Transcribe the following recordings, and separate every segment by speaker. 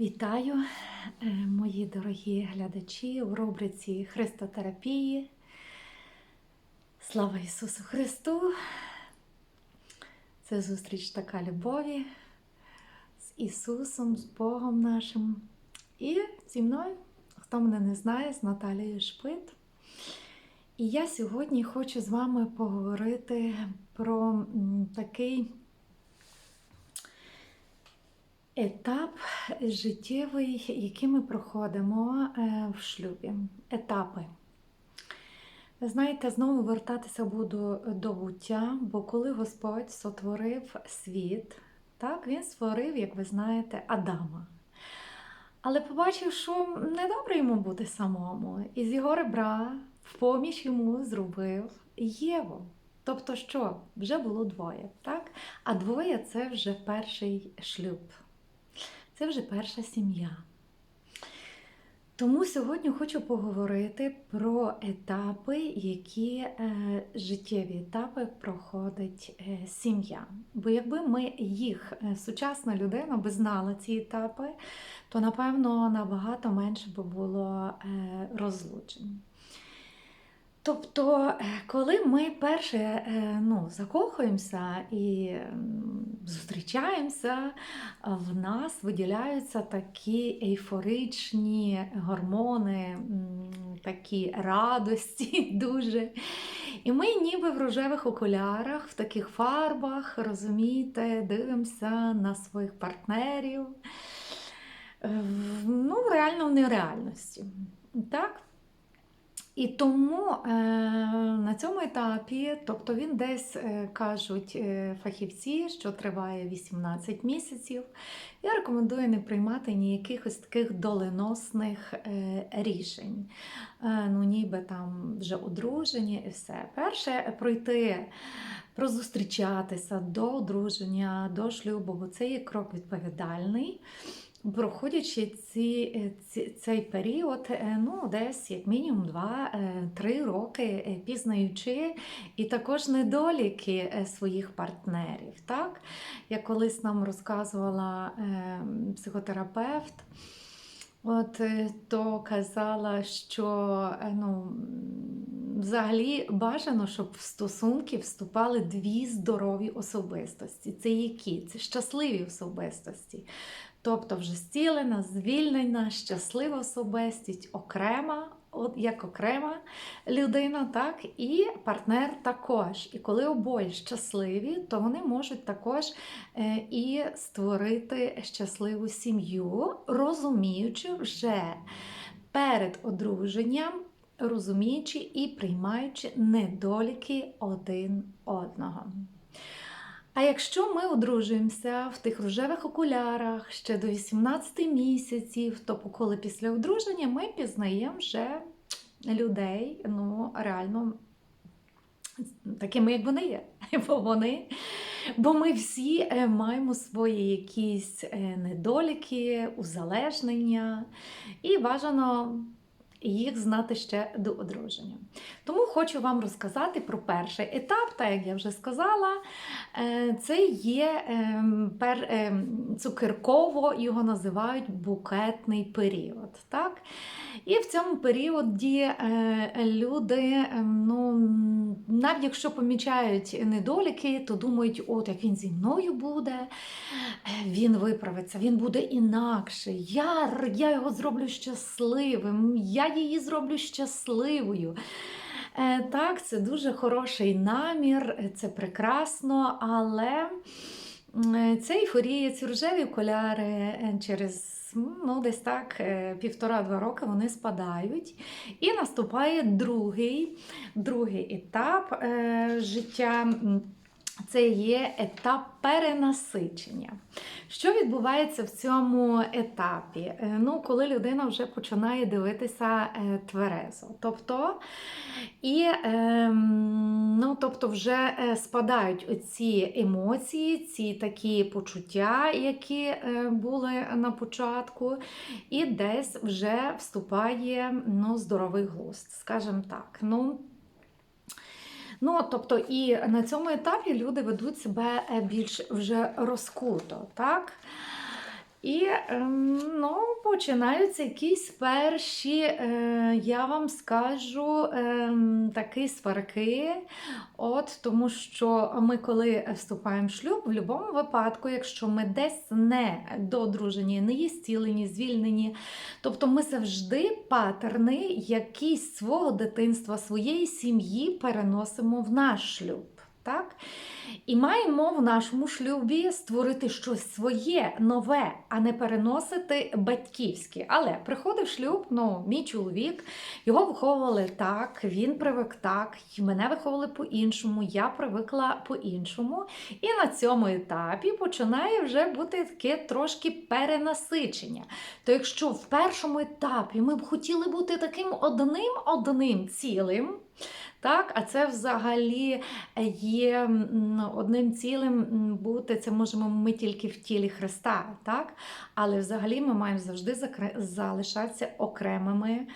Speaker 1: Вітаю, е, мої дорогі глядачі у рубриці Христотерапії. Слава Ісусу Христу! Це зустріч така любові з Ісусом, з Богом нашим. І зі мною, хто мене не знає, з Наталією Шпит. І я сьогодні хочу з вами поговорити про такий етап життєвий, який ми проходимо е, в шлюбі. Етапи. Знаєте, знову вертатися буду до буття, бо коли Господь сотворив світ, так, Він створив, як ви знаєте, Адама. Але побачив, що недобре йому бути самому, і з його ребра в поміч йому зробив Єву. Тобто, що вже було двоє, так? А двоє це вже перший шлюб. Це вже перша сім'я. Тому сьогодні хочу поговорити про етапи, які е, життєві етапи проходить е, сім'я. Бо якби ми їх, е, сучасна людина, би знала ці етапи, то напевно набагато менше би було е, розлучень. Тобто, е, коли ми перше е, ну, закохуємося і зустрічаємося, в нас виділяються такі ейфоричні гормони, такі радості дуже. І ми ніби в рожевих окулярах, в таких фарбах, розумієте, дивимося на своїх партнерів. Е, Ну, реально в нереальності. Так? І тому е, на цьому етапі, тобто він десь е, кажуть е, фахівці, що триває 18 місяців, я рекомендую не приймати ніяких ось таких доленосних е, рішень. Ну, ніби там вже одружені і все. Перше пройти. Прозустрічатися до одруження, до шлюбу, бо це є крок відповідальний проходячи ці, е, ці, цей період, е, ну, десь як мінімум 2-3 роки е, пізнаючи і також недоліки своїх партнерів. Так? Як колись нам розказувала психотерапевт, От то казала, що ну, взагалі бажано, щоб в стосунки вступали дві здорові особистості. Це які? Це щасливі особистості. Тобто вже зцілена, звільнена, щаслива особистість, окрема, як окрема людина, так, і партнер також. І коли обоє щасливі, то вони можуть також е, і створити щасливу сім'ю, розуміючи вже перед одруженням, розуміючи і приймаючи недоліки один одного. А якщо ми одружуємося в тих рожевих окулярах ще до 18 місяців, то коли після одруження ми пізнаємо вже людей, ну реально такими, як вони є. Бо вони, бо ми всі е, маємо свої якісь е, недоліки, узалежнення, і бажано їх знати ще до одруження. Тому хочу вам розказати про перший етап, так як я вже сказала, е, це є ем, пер- ем, цукерково, його називають букетний період. Так? І в цьому періоді е, люди, ем, ну, навіть якщо помічають недоліки, то думають, от як він зі мною буде, е, він виправиться, він буде інакший. Я, я його зроблю щасливим, я її зроблю щасливою. Е, Так, це дуже хороший намір, е, це прекрасно, але м, е, ейфорія, ці рожеві окуляри е, через ну, десь так е, півтора-два роки вони спадають. І наступає другий, другий етап е, життя. Це є етап перенасичення. Що відбувається в цьому етапі? Е, Ну, коли людина вже починає дивитися е, тверезо. Тобто, і ем, ну, тобто вже е, спадають оці емоції, ці такі почуття, які були на початку, і десь вже вступає ну, здоровий глузд, скажімо так. Ну, Ну, тобто, і на цьому етапі люди ведуть себе е, більш вже розкуто, так? І ем, ну, починаються якісь перші, е, я вам скажу, ем, такі сварки. От, тому що ми, коли вступаємо в шлюб, в будь-якому випадку, якщо ми десь не доодружені, не є зцілені, звільнені, тобто ми завжди патерни якісь свого дитинства, своєї сім'ї переносимо в наш шлюб. Так? І маємо в нашому шлюбі створити щось своє, нове, а не переносити батьківське. Але приходив шлюб, ну, мій чоловік, його виховували так, він привик так, мене виховували по-іншому, я привикла по-іншому. І на цьому етапі починає вже бути таке трошки перенасичення. То якщо в першому етапі ми б хотіли бути таким одним одним цілим, так, а це взагалі є одним цілим бути, це можемо ми тільки в тілі Христа, так? Але взагалі ми маємо завжди залишатися окремими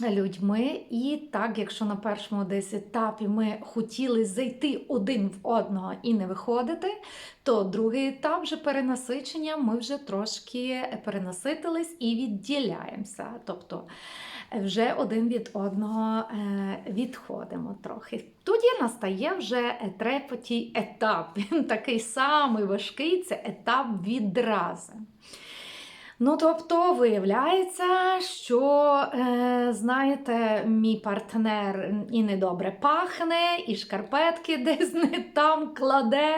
Speaker 1: людьми. І так, якщо на першому десь етапі ми хотіли зайти один в одного і не виходити, то другий етап вже перенасичення, ми вже трошки перенаситились і відділяємося. Тобто вже один від одного е, відходимо трохи. Тоді настає вже третій етап. Він такий самий важкий це етап відрази. Ну, тобто, виявляється, що, е, знаєте, мій партнер і недобре пахне, і шкарпетки десь не там кладе,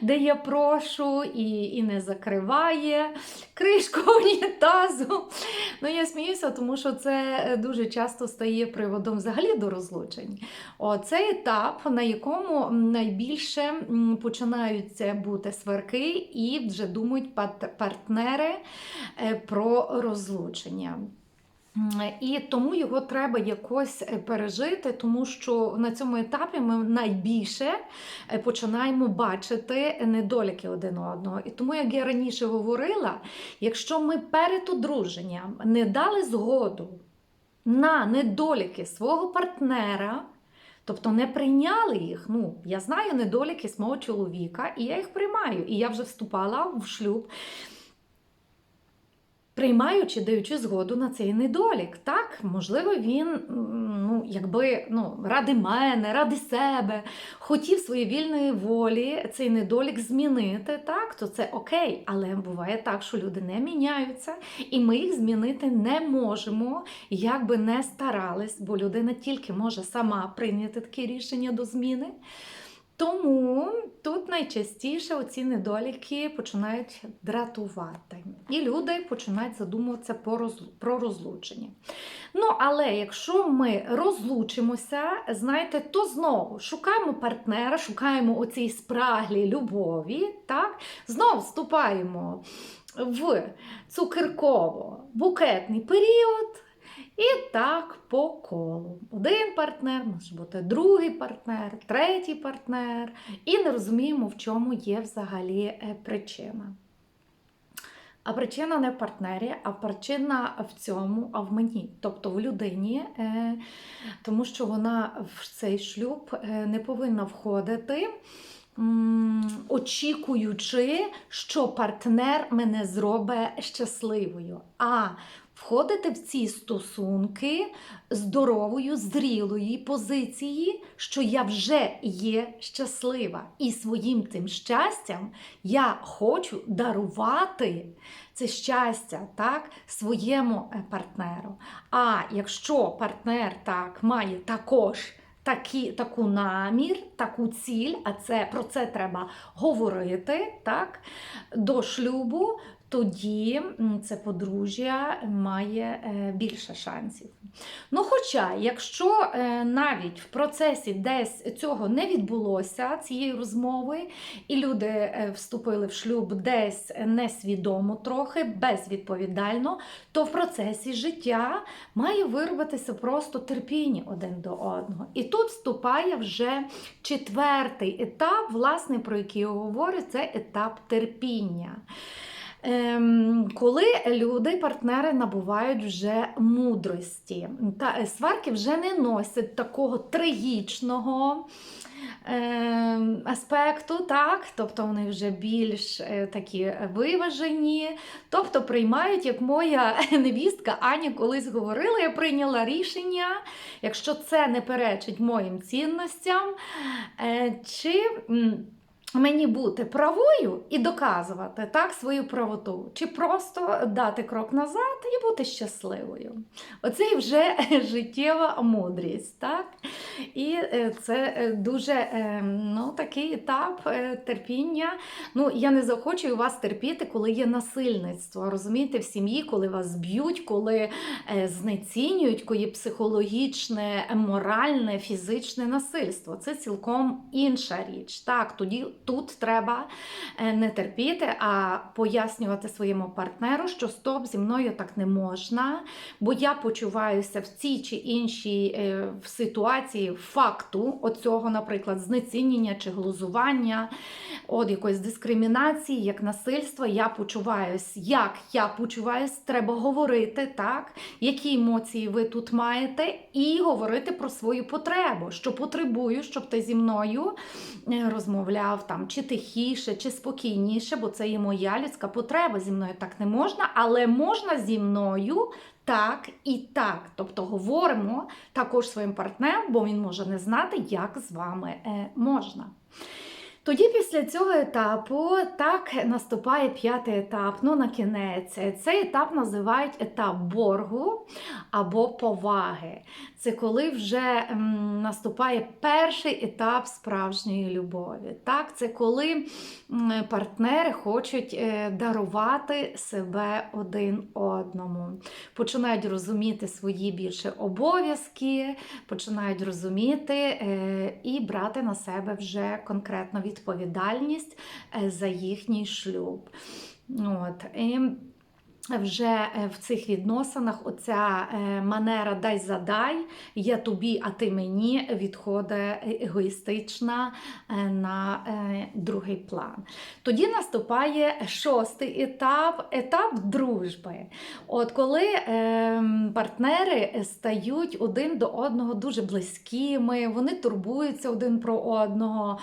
Speaker 1: де я прошу, і, і не закриває кришку унітазу. Ну, я сміюся, тому що це дуже часто стає приводом взагалі до розлучень. О, це етап, на якому найбільше починаються бути сварки, і вже думають партнери е, про розлучення. І тому його треба якось е, пережити, тому що на цьому етапі ми найбільше е, починаємо бачити недоліки один одного. І тому, як я раніше говорила, якщо ми перед одруженням не дали згоду на недоліки свого партнера, тобто не прийняли їх. Ну, я знаю недоліки з мого чоловіка, і я їх приймаю. І я вже вступала в шлюб приймаючи, даючи згоду на цей недолік. Так, можливо, він ну, якби ну, ради мене, ради себе хотів своєї вільної волі цей недолік змінити, так, то це окей. Але буває так, що люди не міняються, і ми їх змінити не можемо, як би не старались, бо людина тільки може сама прийняти таке рішення до зміни. Тому тут найчастіше оці недоліки починають дратувати. І люди починають задумуватися про розлучення. Ну, але якщо ми розлучимося, знаєте, то знову шукаємо партнера, шукаємо оцій спраглій любові, так? знову вступаємо в цукерково-букетний період. І так по колу. Один партнер, може бути другий партнер, третій партнер. І не розуміємо, в чому є взагалі е, причина. А причина не в партнері, а причина в цьому, а в мені, тобто в людині, е, тому що вона в цей шлюб е, не повинна входити. Очікуючи, що партнер мене зробить щасливою, а входити в ці стосунки здоровою, зрілої позиції, що я вже є щаслива, і своїм тим щастям я хочу дарувати це щастя так, своєму е, партнеру. А якщо партнер так має також такі, таку намір, таку ціль, а це про це треба говорити так, до шлюбу, тоді це подружжя має е, більше шансів. Ну, хоча, якщо е, навіть в процесі десь цього не відбулося, цієї розмови, і люди е, вступили в шлюб десь несвідомо трохи, безвідповідально, то в процесі життя має виробитися просто терпіння один до одного. І тут вступає вже четвертий етап, власне, про який я говорю, це етап терпіння. Ем, коли люди, партнери набувають вже мудрості, та е, сварки вже не носять такого трагічного. е, Аспекту, так, тобто вони вже більш е, такі виважені, тобто приймають, як моя невістка Аня колись говорила, я прийняла рішення, якщо це не перечить моїм цінностям, е, чи мені бути правою і доказувати так свою правоту, чи просто дати крок назад і бути щасливою. Оце вже життєва мудрість. Так? І е, це е, дуже е, ну, такий етап терпіння. Ну, я не захочу вас терпіти, коли є насильництво. Розумієте, в сім'ї, коли вас б'ють, коли знецінюють, коли психологічне, моральне, фізичне насильство. Це цілком інша річ. Так, тоді тут треба е, не терпіти, а пояснювати своєму партнеру, що стоп, зі мною так не можна, бо я почуваюся в цій чи іншій е, ситуації факту оцього, наприклад, знецінення чи глузування, от якоїсь дискримінації, як насильства. Я почуваюсь, як я почуваюсь, треба говорити, так, які емоції ви тут маєте, і говорити про свою потребу, що потребую, щоб ти зі мною е, розмовляв там чи тихіше, чи спокійніше, бо це і моя людська потреба. Зі мною так не можна, але можна зі мною. Так і так. Тобто говоримо також своїм партнером, бо він може не знати, як з вами е, можна. Тоді після цього етапу так наступає п'ятий етап, ну на кінець. Цей етап називають етап боргу або поваги. Це коли вже м, наступає перший етап справжньої любові. Так, Це коли партнери хочуть е, дарувати себе один одному, починають розуміти свої більше обов'язки, починають розуміти е, і брати на себе вже конкретно відповідальність е, за їхній шлюб. От. І вже е, в цих відносинах оця е, манера дай задай, я тобі, а ти мені відходить егоїстична е, на е, другий план. Тоді наступає шостий етап етап дружби. От коли е, партнери стають один до одного дуже близькими, вони турбуються один про одного.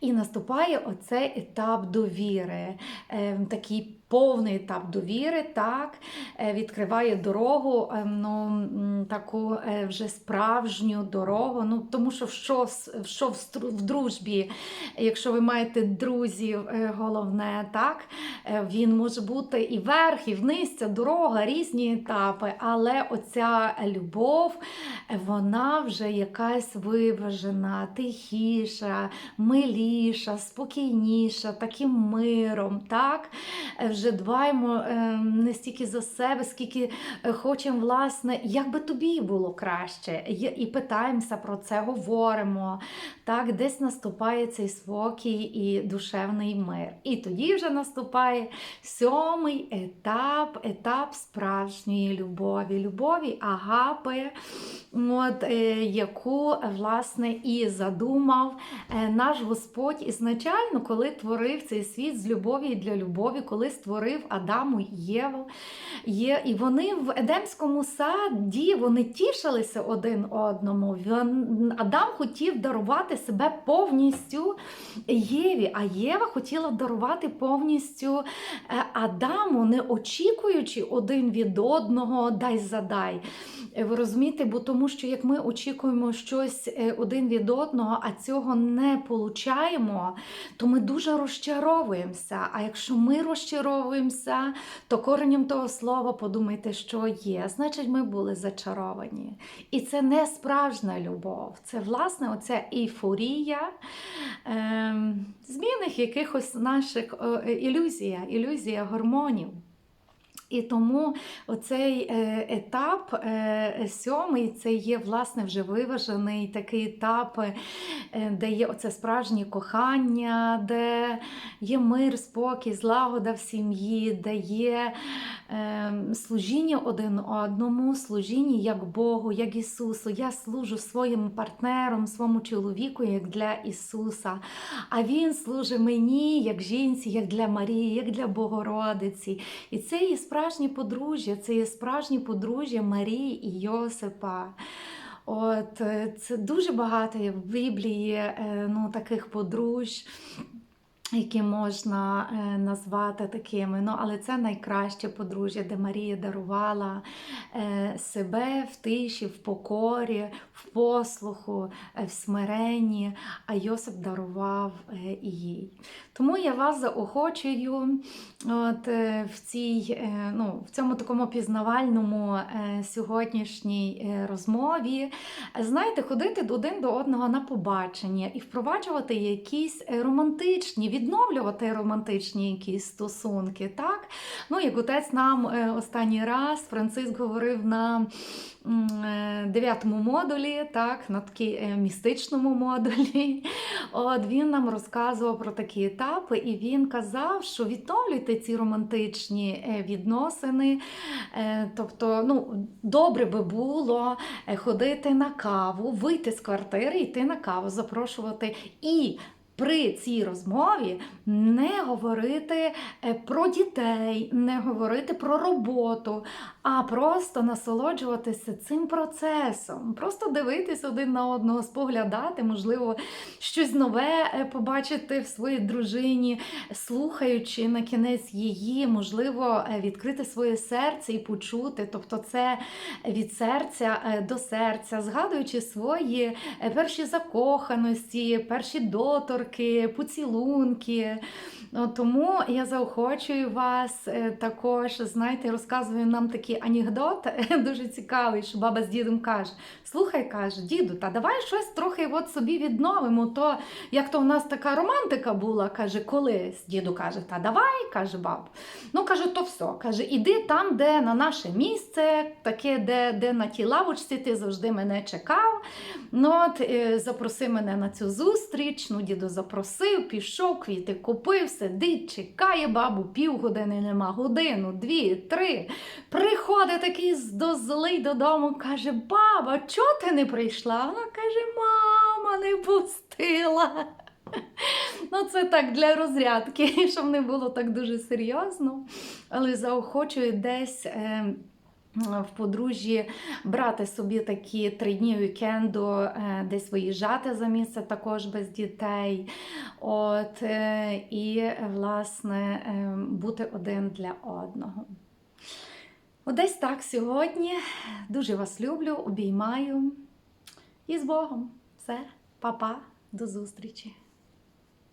Speaker 1: І наступає оцей етап довіри, е, такий повний етап довіри, так, е, відкриває дорогу, е, ну, таку е, вже справжню дорогу. Ну, тому що що, що в в дружбі, якщо ви маєте друзів, головне, так, він може бути і вверх, і вниз, ця дорога, різні етапи, але оця любов, вона вже якась виважена, тихіша, миліша, спокійніша, таким миром. так, Е, Вже дбаємо е, не стільки за себе, скільки е, хочемо, власне, як би тобі було краще. І питаємося про це, говоримо. Так, десь наступає цей спокій і душевний мир. І тоді вже наступає сьомий етап, етап справжньої любові, любові агапи, от, е, яку власне і задумав наш Господь ізначально, коли творив цей світ з любові для любові, коли створив Адаму і Єву. Є, і вони в Едемському саді вони тішилися один одному. Адам хотів дарувати себе повністю Єві, а Єва хотіла дарувати повністю е, Адаму, не очікуючи один від одного дай задай. Е, Ви розумієте, бо тому що як ми очікуємо щось е, один від одного, а цього не получаємо, то ми дуже розчаровуємося. А якщо ми розчаровуємося, то коренем того слова подумайте, що є. Значить, ми були зачаровані. І це не справжня любов, це власне оця ейфорія ем, змінних якихось наших е, ілюзія, ілюзія гормонів. І тому оцей е, етап е, сьомий це є власне вже виважений такий етап, е, де є оце справжнє кохання, де є мир, спокій, злагода в сім'ї, де є служіння один одному, служіння як Богу, як Ісусу. Я служу своїм партнером, своєму чоловіку, як для Ісуса. А Він служить мені, як жінці, як для Марії, як для Богородиці. І це є справжнє подружжя, це є справжнє подружжя Марії і Йосипа. От е, це дуже багато в Біблії е, ну, таких подружжя. Які можна е, назвати такими, ну але це найкраще подружжя, де Марія дарувала е, себе в тиші, в покорі, в послуху, е, в смиренні, а Йосип дарував їй. Тому я вас заохочую от, в, цій, ну, в цьому такому пізнавальному сьогоднішній розмові. Знаєте, ходити один до одного на побачення і впроваджувати якісь романтичні, відновлювати романтичні якісь стосунки. Так? Ну, як отець нам е, останній раз Франциск говорив на е, дев'ятому модулі, так, на такій е, містичному модулі. От він нам розказував про такі етапи, і він казав, що відновлюйте ці романтичні відносини. Тобто, ну, добре би було ходити на каву, вийти з квартири, йти на каву, запрошувати і. При цій розмові не говорити е, про дітей, не говорити про роботу, а просто насолоджуватися цим процесом, просто дивитись один на одного, споглядати, можливо, щось нове е, побачити в своїй дружині, слухаючи на кінець її, можливо, е, відкрити своє серце і почути. Тобто, це від серця до серця, згадуючи свої перші закоханості, перші доторки, поцілунки. Тому я заохочую вас е, також, знаєте, розказую нам такий анекдот, дуже цікавий, що баба з дідом каже: слухай, каже, діду, та давай щось трохи от собі відновимо. То як то в нас така романтика була, каже, колись. Діду каже, та давай, каже баб. Ну каже, то все. Каже, іди там, де на наше місце, таке, де, де на тій лавочці ти завжди мене чекав. Ну, от, е, запроси мене на цю зустріч. Ну, діду запросив, пішов, квіти купив, сидить, чекає бабу, півгодини нема, годину, дві, три. Приходить такий до злий додому, каже: Баба, чого ти не прийшла? Вона каже, мама не пустила. Ну, це так для розрядки, щоб не було так дуже серйозно. Але заохочую десь. Е, в подружжі брати собі такі три дні вікенду, е, десь виїжджати за місце також без дітей. От, е, і, власне, е, бути один для одного. От десь так сьогодні. Дуже вас люблю, обіймаю. І з Богом. Все, па-па, до зустрічі!